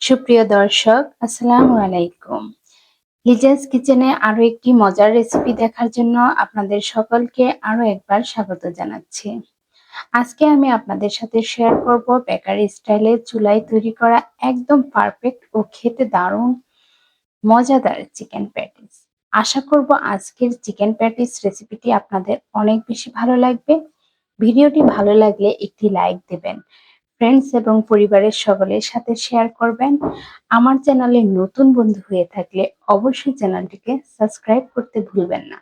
সুপ্রিয় দর্শক, আসসালামু আলাইকুম। লিজাস কিচেনে আরও একটি মজার রেসিপি দেখার জন্য আপনাদের সকলকে আরও একবার স্বাগত জানাচ্ছি। আজকে আমি আপনাদের সাথে শেয়ার করব বেকারি স্টাইলে চুলায় তৈরি করা একদম পারফেক্ট ও খেতে দারুণ, মজাদার চিকেন প্যাটিস আশা করব আজকের চিকেন প্যাটিস রেসিপিটি আপনাদের অনেক বেশি ভালো লাগবে। ভিডিওটি ভালো লাগলে একটি লাইক দেবেন। ফ্রেন্ডস এবং পরিবারের সকলের সাথে শেয়ার করবেন। আমার চ্যানেলে নতুন বন্ধু হয়ে থাকলে অবশ্যই চ্যানেলটিকে সাবস্ক্রাইব করতে ভুলবেন না।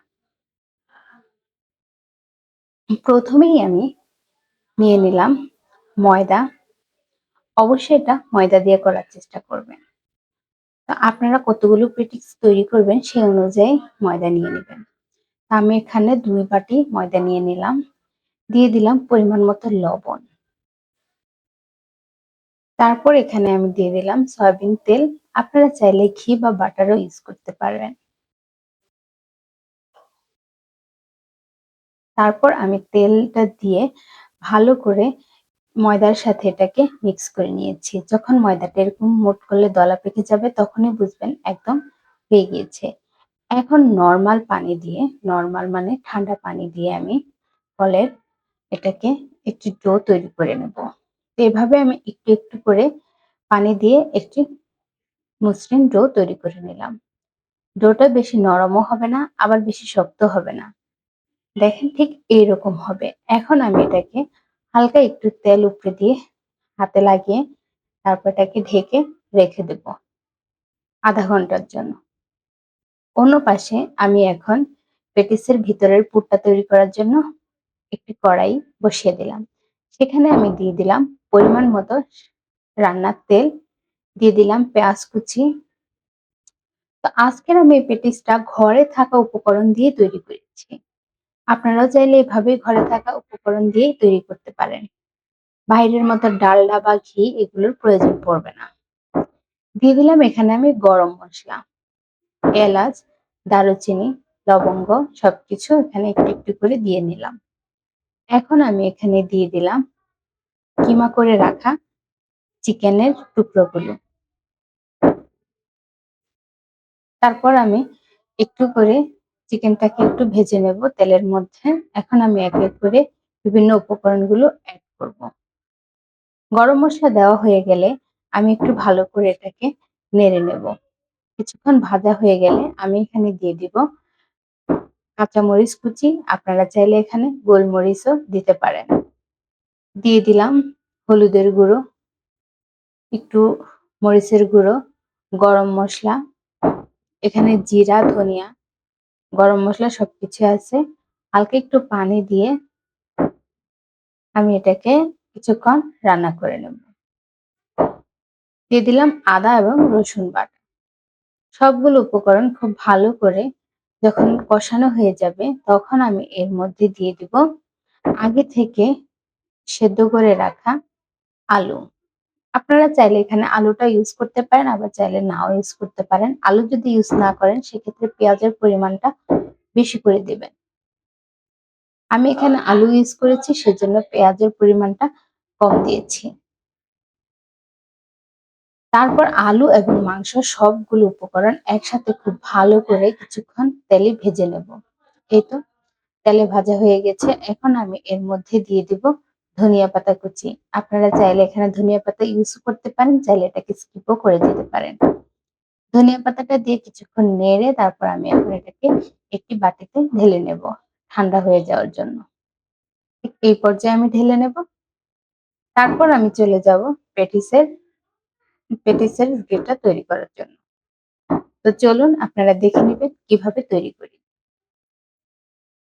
প্রথমেই আমি নিয়ে নিলাম ময়দা। অবশ্যই এটা ময়দা দিয়ে করার চেষ্টা করবেন। তো আপনারা কতগুলো প্রিটিক্স তৈরি করবেন সেই অনুযায়ী ময়দা নিয়ে নেবেন। আমি এখানে দুই বাটি ময়দা নিয়ে নিলাম। দিয়ে দিলাম পরিমাণ মতো লবণ। তারপর এখানে আমি দিয়ে দিলাম সয়াবিন তেল। আপনারা চাইলে ঘি বা বাটারও ইউজ করতে পারবেন। তারপর আমি তেলটা দিয়ে ভালো করে ময়দার সাথে এটাকে মিক্স করে নিয়েছি। যখন ময়দাটা এরকম মোট করলে দলা পেকে যাবে, তখনই বুঝবেন একদম হয়ে গিয়েছে। এখন নর্মাল পানি দিয়ে নর্মাল মানে ঠান্ডা পানি দিয়ে আমি ফলের এটাকে একটু ডো তৈরি করে নেব। এভাবে আমি একটু একটু করে পানি দিয়ে একটি মসৃণ ডো তৈরি করে নিলাম। ডোটা বেশি নরমও হবে না, আবার বেশি শক্ত হবে না। দেখেন ঠিক এইরকম হবে। এখন আমি এটাকে হালকা একটু তেল উপরে দিয়ে হাতে লাগিয়ে তারপর এটাকে ঢেকে রেখে দেব আধা ঘণ্টার জন্য। অন্য পাশে আমি এখন পেটিসের ভিতরের পুরটা তৈরি করার জন্য একটি কড়াই বসিয়ে দিলাম। সেখানে আমি দিয়ে দিলাম পরিমাণ মতো রান্নার তেল দিয়ে দিলাম পেঁয়াজ কুচি। তো আজকের আমি এই পেটিসটা ঘরে থাকা উপকরণ দিয়ে তৈরি করেছি। আপনারাও চাইলে এভাবে ঘরে থাকা উপকরণ দিয়েই তৈরি করতে পারেন। বাইরের মতো ডালডা বা ঘি এগুলোর প্রয়োজন পড়বে না। দিয়ে দিলাম এখানে আমি গরম মশলা, এলাচ, দারুচিনি, লবঙ্গ সবকিছু এখানে একটু একটু করে দিয়ে নিলাম। এখন আমি এখানে দিয়ে দিলাম কিমা করে রাখা চিকেনের টুকরোগুলো। তারপর আমি একটু করে চিকেনটাকে একটু ভেজে নেব তেলের মধ্যে। এখন আমি এক এক করে বিভিন্ন উপকরণগুলো অ্যাড করব। গরম মশলা দেওয়া হয়ে গেলে আমি একটু ভালো করে এটাকে নেড়ে নেব। কিছুক্ষণ ভাজা হয়ে গেলে আমি এখানে দিয়ে দিব কাঁচামরিচ কুচি। আপনারা চাইলে এখানে গোলমরিচও দিতে পারেন। দিয়ে দিলাম হলুদের গুঁড়ো, একটু মরিচের গুঁড়ো, গরম মশলা, এখানে জিরা, ধনিয়া, গরম মশলা সবকিছু আছে। হালকা একটু পানি দিয়ে আমি এটাকে কিছুক্ষণ রান্না করে নেব। দিয়ে দিলাম আদা এবং রসুন বাটা। সবগুলো উপকরণ খুব ভালো করে যখন কষানো হয়ে যাবে তখন আমি এর মধ্যে দিয়ে দিব। আগে থেকে সেদ্ধ করে রাখা আলু। আপনারা চাইলে এখানে আলুটা ইউজ করতে পারেন, আবার চাইলে নাও ইউজ করতে পারেন। আলু যদি ইউজ না করেন, সেক্ষেত্রে পেঁয়াজের পরিমাণটা বেশি করে দিবেন। আমি এখানে আলু ইউজ করেছি, সেজন্য পেঁয়াজের পরিমাণটা কম দিয়েছি। তারপর আলু এবং মাংস সবগুলো উপকরণ একসাথে খুব ভালো করে কিছুক্ষণ তেলে ভেজে নেব। এই তো, তেলে ভাজা হয়ে গেছে। এখন আমি এর মধ্যে দিয়ে দিব ধনিয়া পাতা কুচি। আপনারা চাইলে এখানে ধনিয়া পাতা ইউজ করতে পারেন, চাইলে এটাকে স্কিপও করে দিতে পারেন। ধনিয়া পাতাটা দিয়ে কিছুক্ষণ নেড়ে তারপর আমি এখন এটাকে একটি বাটিতে ঢেলে নেব, ঠান্ডা হয়ে যাওয়ার জন্য। এই পর্যায়ে আমি ঢেলে নেব। তারপর আমি চলে যাব পেটিসের পেটিসের রুটিটা তৈরি করার জন্য। তো চলুন আপনারা দেখে নেবেন কীভাবে তৈরি করি।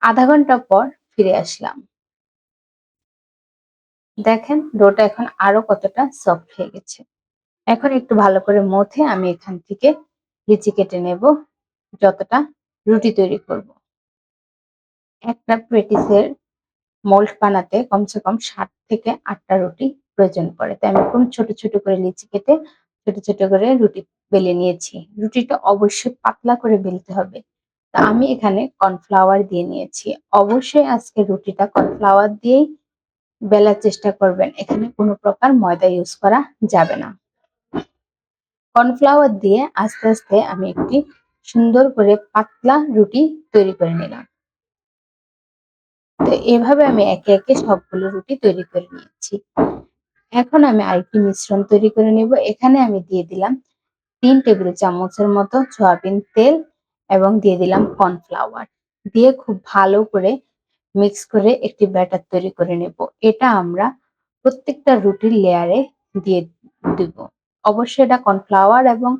আধা ঘণ্টা পর ফিরে আসলাম। দেখেন ডোটা এখন আরও কতটা সফট হয়ে গেছে। এখন একটু ভালো করে মথে আমি এখান থেকে লিচি কেটে নেব, যতটা রুটি তৈরি করব। একটা পেটিসের মোল্ড বানাতে কমসে কম ষাট থেকে আটটা রুটি প্রয়োজন পড়ে। তাই আমি খুব ছোট ছোট করে লিচি কেটে ছোট ছোট করে রুটি বেলে নিয়েছি। রুটিটা অবশ্যই পাতলা করে বেলতে হবে। তা আমি এখানে কর্নফ্লাওয়ার দিয়ে নিয়েছি। অবশ্যই আজকে রুটিটা কর্নফ্লাওয়ার দিয়েই বেলার চেষ্টা করবেন। এখানে কোনো প্রকার ময়দা ইউজ করা যাবে না। কর্নফ্লাওয়ার দিয়ে আস্তে আস্তে আমি একটি সুন্দর করে পাতলা রুটি তৈরি করে নিলাম। তো এভাবে আমি একে একে সবগুলো রুটি তৈরি করে নিয়েছি। এখন আমি আরেকটি মিশ্রণ তৈরি করে নেব। এখানে আমি দিয়ে দিলাম তিন টেবিল চামচের মতো সয়াবিন তেল এবং দিয়ে দিলাম কর্নফ্লাওয়ার। দিয়ে খুব ভালো করে মিক্স করে একটি ব্যাটার তৈরি করে নেব। এটা আমরা প্রত্যেকটা রুটির লেয়ারে দিয়ে দিব। অবশ্যই এটা কর্নফ্লাওয়ার এবং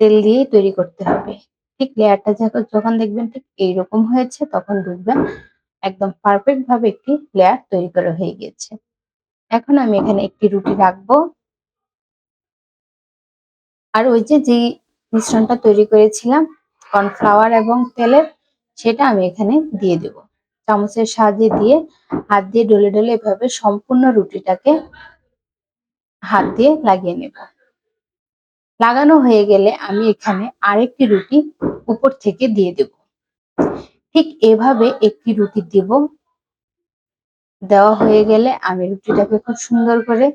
তেল দিয়েই তৈরি করতে হবে। ঠিক লেয়ারটা যখন দেখবেন ঠিক এইরকম হয়েছে, তখন বুঝবেন একদম পারফেক্ট ভাবে একটি লেয়ার তৈরি করা হয়ে গিয়েছে এখন আমি এখানে একটি রুটি রাখব। আর ওই যে যে মিশ্রণটা তৈরি করেছিলাম কর্নফ্লাওয়ার এবং তেলের, সেটা আমি এখানে দিয়ে দেব। চামচের সাহায্যে দিয়ে হাত দিয়ে ডলে ডলে এভাবে সম্পূর্ণ রুটিটাকে হাত দিয়ে লাগিয়ে নেব। লাগানো হয়ে গেলে আমি এখানে আরেকটি রুটি উপর থেকে দিয়ে দেব। ঠিক এভাবে একটি রুটি দেব। দেওয়া হয়ে গেলে আমি রুটিটাকে খুব সুন্দর করে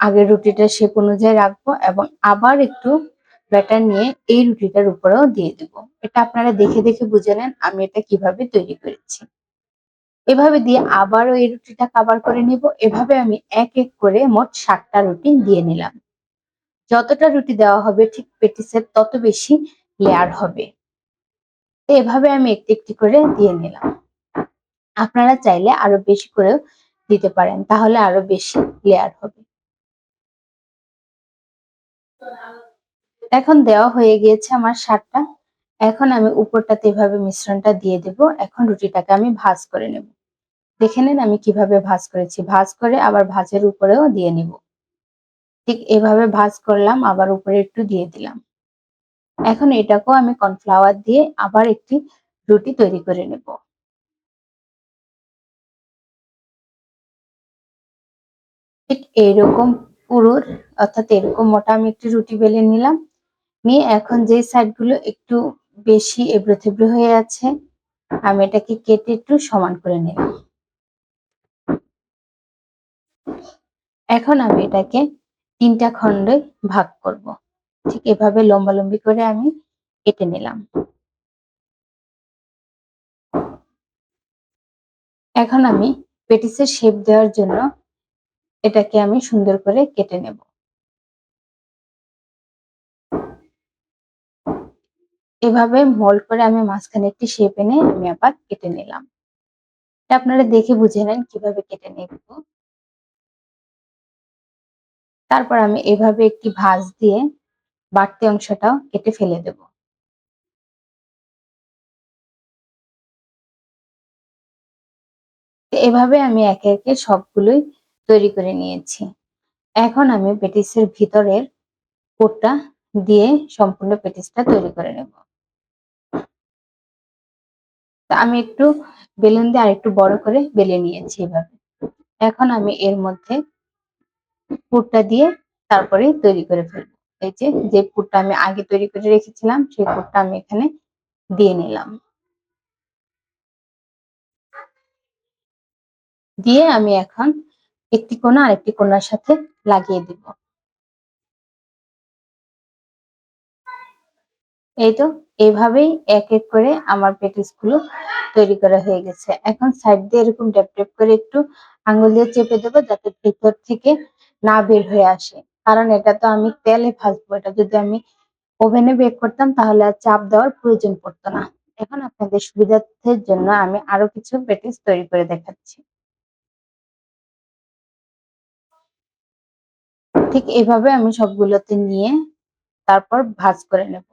আগের রুটিটা শেপ অনুযায়ী রাখব এবং আবার একটু ব্যাটার নিয়ে এই রুটিটার উপরেও দিয়ে দেব। এটা আপনারা দেখে দেখে বুঝে নেন আমি এটা কীভাবে তৈরি করেছি। এভাবে দিয়ে আবারও এই রুটিটা কাবার করে নিব। এভাবে আমি এক এক করে মোট সাতটা রুটি দিয়ে নিলাম। যতটা রুটি দেওয়া হবে ঠিক পেটিসের তত বেশি লেয়ার হবে। এভাবে আমি একটি একটি করে দিয়ে নিলাম। আপনারা চাইলে আরও বেশি করেও দিতে পারেন, তাহলে আরও বেশি লেয়ার হবে। এখন দেওয়া হয়ে গিয়েছে আমার সারটা এখন আমি উপরটাতে এভাবে মিশ্রণটা দিয়ে দেব। এখন রুটিটাকে আমি ভাজ করে নেব। দেখে নেন আমি কীভাবে ভাজ করেছি। ভাজ করে আবার ভাজের উপরেও দিয়ে নিব। ঠিক এভাবে ভাজ করলাম, আবার উপরে একটু দিয়ে দিলাম। এখন এটাকেও আমি কর্নফ্লাওয়ার দিয়ে আবার একটি রুটি তৈরি করে নেব। ঠিক এইরকম পুরুর, অর্থাৎ এরকম মোটা আমি একটি রুটি বেলে নিলাম। নিয়ে এখন যে সাইডগুলো একটু বেশি এবড়ো থেবড়ো হয়ে আছে, আমি এটাকে কেটে একটু সমান করে নিলাম এখন আমি এটাকে তিনটা খণ্ডে ভাগ করব। ঠিক এভাবে লম্বালম্বি করে আমি কেটে নিলাম। এখন আমি পেটিসের শেপ দেওয়ার জন্য এটাকে আমি সুন্দর করে কেটে নেব। এভাবে মোল্ড করে আমি মাঝখানে একটি শেপ এনে আমি আবার কেটে নিলাম। এটা আপনারা দেখে বুঝে নেন কীভাবে কেটে নেব। তারপর আমি এভাবে একটি ভাঁজ দিয়ে বাড়তি অংশটাও কেটে ফেলে দেব। এভাবে আমি একে একে সবগুলোই তৈরি করে নিয়েছি। এখন আমি পেটিসের ভিতরের কোটটা দিয়ে সম্পূর্ণ পেটিসটা তৈরি করে নেব। আমি একটু বেলুন দিয়ে আরেকটু বড় করে বেলে নিয়েছি এভাবে। এখন আমি এর মধ্যে পুরটা দিয়ে তারপরে তৈরি করে ফেলব। এই যে যে পুরটা আমি আগে তৈরি করে রেখেছিলাম, সেই পুরটা আমি এখানে দিয়ে নিলাম। দিয়ে আমি এখন একটি কোনা আরেকটি কোনার সাথে লাগিয়ে দিব। এই তো এইভাবেই এক এক করে আমার পেটিসগুলো তৈরি করা হয়ে গেছে। এখন সাইড দিয়ে এরকম ড্যাপ ড্যাপ করে একটু আঙ্গুল দিয়ে চেপে দেবো, যাতে ভেতর থেকে না বের হয়ে আসে। কারণ এটা তো আমি তেলে ভাজবো, এটা যদি আমি ওভেনে বেক করতাম তাহলে আর চাপ দেওয়ার প্রয়োজন পড়তো না। এখন আপনাদের সুবিধার্থের জন্য আমি আরও কিছু পেটিস তৈরি করে দেখাচ্ছি। ঠিক এভাবে আমি সবগুলোতে নিয়ে তারপর ভাজ করে নেব।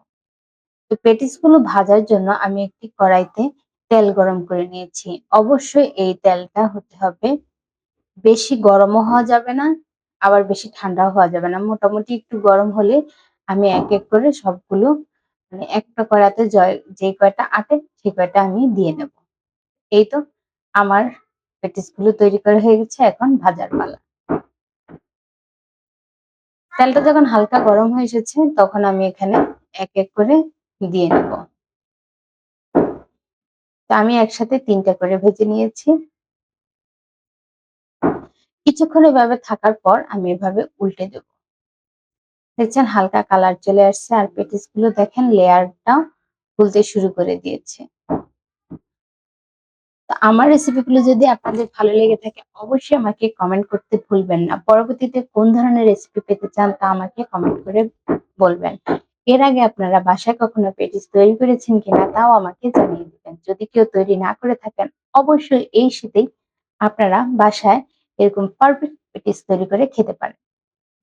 তো পেটিসগুলো ভাজার জন্য আমি একটি কড়াইতে তেল গরম করে নিয়েছি। অবশ্যই এই তেলটা হতে হবে। বেশি গরমও হওয়া যাবে না আবার বেশি ঠান্ডা হওয়া যাবে না। মোটামুটি একটু গরম হলে আমি এক এক করে সবগুলো মানে একটা কড়াতে যে কয়টা আটে সেই কয়টা আমি দিয়ে নেব। এই তো আমার পেটিসগুলো তৈরি করা হয়ে গেছে এখন ভাজার পালা। তেলটা যখন হালকা গরম হয়ে এসেছে তখন আমি এখানে এক এক করে দিয়ে নেব। আমি একসাথে তিনটা করে ভেজে নিয়েছি। কিছুক্ষণ এভাবে থাকার পর আমি এভাবে উল্টে দেব। দেখছেন হালকা কালার চলে আসছে আর পেটিসগুলো দেখেন লেয়ারটা খুলতে শুরু করে দিয়েছে। তো আমার রেসিপিগুলো যদি আপনাদের ভালো লেগে থাকে, অবশ্যই আমাকে কমেন্ট করতে ভুলবেন না। পরবর্তীতে কোন ধরনের রেসিপি পেতে চান তা আমাকে কমেন্ট করে বলবেন। এর আগে আপনারা বাসায় কখনো পেটিস তৈরি করেছেন কিনা তাও আমাকে জানিয়ে দিবেন। যদি কেউ তৈরি না করে থাকেন, অবশ্যই এই শীতেই আপনারা বাসায় এরকম পারফেক্ট পেটিস তৈরি করে খেতে পারেন।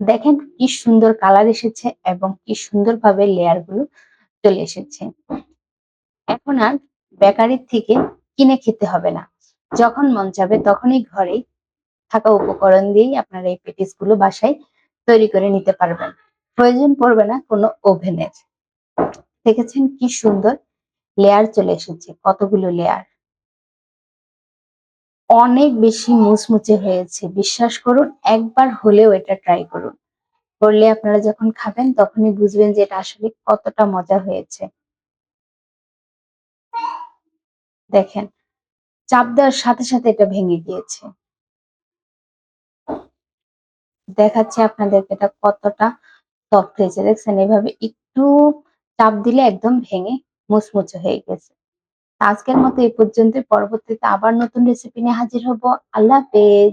দেখেন কি সুন্দর কালার এসেছে এবং কি সুন্দরভাবে লেয়ারগুলো চলে এসেছে। এখন আর বেকারির থেকে কিনে খেতে হবে না। যখন মন চাবে তখনই ঘরেই থাকা উপকরণ দিয়েই আপনারা এই পেটিসগুলো বাসায় তৈরি করে নিতে পারবেন। প্রয়োজন পড়বে না কোনো ওভেনের দেখেছেন কি সুন্দর লেয়ার চলে এসেছে, কতগুলো লেয়ার অনেক বেশি মুচমুচে হয়েছে। বিশ্বাস করুন, একবার হলেও এটা ট্রাই করুন। করলে আপনারা যখন খাবেন, তখনই বুঝবেন যে এটা আসলে কতটা মজা হয়েছে। দেখেন, চাপ দেওয়ার সাথে সাথে এটা ভেঙে গিয়েছে। দেখাচ্ছে আপনাদেরকে এটা কতটা সফট হয়েছে। দেখছেন, এভাবে একটু চাপ দিলে একদম ভেঙে মুচমুচে হয়ে গেছে। আজকের মতো এই পর্যন্ত পরবর্তীতে আবার নতুন রেসিপি নিয়ে হাজির হব। আল্লাহ হাফেজ।